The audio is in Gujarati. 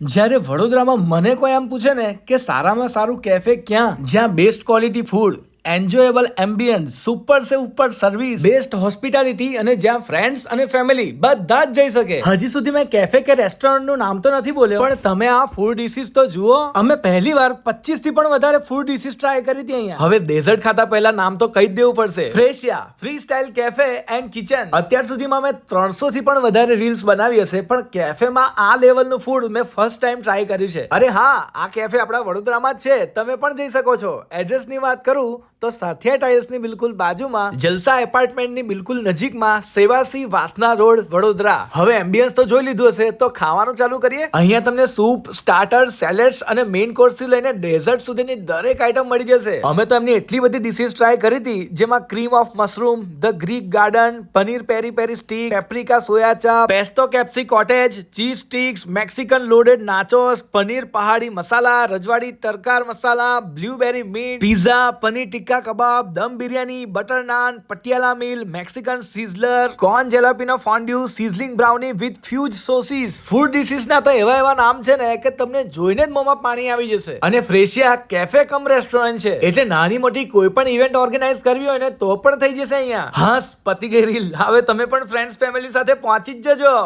જ્યારે વડોદરામાં મને કોઈ એમ પૂછે ને કે સારામાં સારું કેફે ક્યાં, જ્યાં best quality food enjoyable ambience super સે ઉપર સર્વિસ બેસ્ટ હોસ્પિટાલિટી અને જ્યાં ફ્રેન્ડ્સ અને ફેમિલી બધા જ જઈ શકે. હજી સુધી મેં કેફે કે રેસ્ટોરન્ટનું નામ તો નથી બોલ્યો પણ તમે આ ફૂડ ડિશિસ તો જુઓ. અમે પહેલી વાર 25 થી પણ વધારે ફૂડ ડિશિસ ટ્રાય કરી હતી અહીંયા. હવે ડેઝર્ટ ખાતા પહેલા નામ તો કહી જ દેવું પડશે. Freesia free style cafe and kitchen અત્યાર સુધીમાં મેં 300 થી પણ વધારે રીલ્સ બનાવી હશે પણ કેફેમાં આ લેવલનું ફૂડ મેં ફર્સ્ટ ટાઈમ ટ્રાય કર્યું છે. અરે હા આ કેફે આપણા વડોદરામાં જ છે. તમે પણ જઈ શકો છો. એડ્રેસની વાત કરું તો સાથિયા ટાઇલ્સની બિલકુલ બાજુમાં, જલસા એપાર્ટમેન્ટની બિલકુલ નજીકમાં સેવાસી વાસના રોડ, વડોદરા. હવે એમ્બિયન્સ તો જોઈ લીધું હશે, તો ખાવાનું ચાલુ કરીએ. અહીંયા તમને સૂપ સ્ટાર્ટર સેલેડ્સ અને મેઇન કોર્સથી લઈને ડેઝર્ટ સુધીની દરેક આઈટમ મળી જશે. અમે તો એમની એટલી બધી ડિશિસ ટ્રાય કરી હતી, જેમાં cream of mushroom the Greek garden paneer peri peri steak paprika soya ચા pesto કેપ્સી cottage cheese sticks Mexican loaded nachos paneer pahadi masala, Rajwadi તરકાર masala blueberry mint pizza paneer tikka kebab, dum biryani, butter naan, Patiala meal, Mexican sizzler, corn jalapeno fondue sizzling brownie with fudge sauces. Food dishes ના તો એવા એવા નામ છે ને કે તમને જોઈને જ મોંમાં પાણી આવી જશે. અને ફ્રેશિયા કેફે કમ રેસ્ટોરન્ટ છે. એટલે નાની મોટી કોઈ પણ ઇવેન્ટ ઓર્ગેનાઇઝ કરવી હોય ને તો પણ થઈ જશે અહીંયા. હા પતિ ગઈ રીલ. હવે તમે પણ ફ્રેન્ડ્સ ફેમિલી સાથે પહોંચી જ જજો.